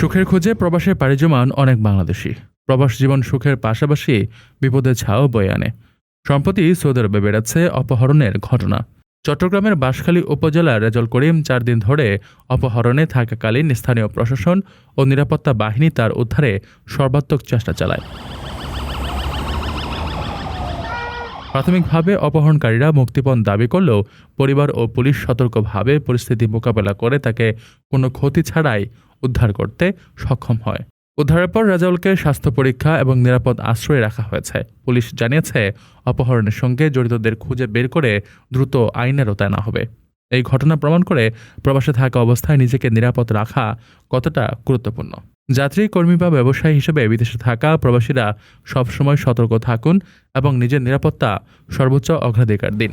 সুখের খোঁজে প্রবাসে পাড়ি জমান অনেক বাংলাদেশি। প্রবাস জীবন সুখের পাশাপাশি বিপদের ছাও বয়ে আনে। সম্প্রতি সৌদি আরবে বেড়াচ্ছে অপহরণের ঘটনা। চট্টগ্রামের বাঁশখালী উপজেলার রেজল করিম চার দিন ধরে অপহরণে থাকাকালীন স্থানীয় প্রশাসন ও নিরাপত্তা বাহিনী তার উদ্ধারে সর্বাত্মক চেষ্টা চালায়। প্রাথমিকভাবে অপহরণকারীরা মুক্তিপণ দাবি করলেও পরিবার ও পুলিশ সতর্কভাবে পরিস্থিতি মোকাবেলা করে তাকে কোনো ক্ষতি ছাড়াই উদ্ধার করতে সক্ষম হয়। উদ্ধারের পর রাজাউলকে স্বাস্থ্য পরীক্ষা এবং নিরাপদ আশ্রয়ে রাখা হয়েছে। পুলিশ জানিয়েছে, অপহরণের সঙ্গে জড়িতদের খুঁজে বের করে দ্রুত আইনের আনা হবে। এই ঘটনা প্রমাণ করে প্রবাসে থাকা অবস্থায় নিজেকে নিরাপদ রাখা কতটা গুরুত্বপূর্ণ। যাত্রী, কর্মী বা ব্যবসায়ী হিসেবে বিদেশে থাকা প্রবাসীরা সবসময় সতর্ক থাকুন এবং নিজের নিরাপত্তা সর্বোচ্চ অগ্রাধিকার দিন।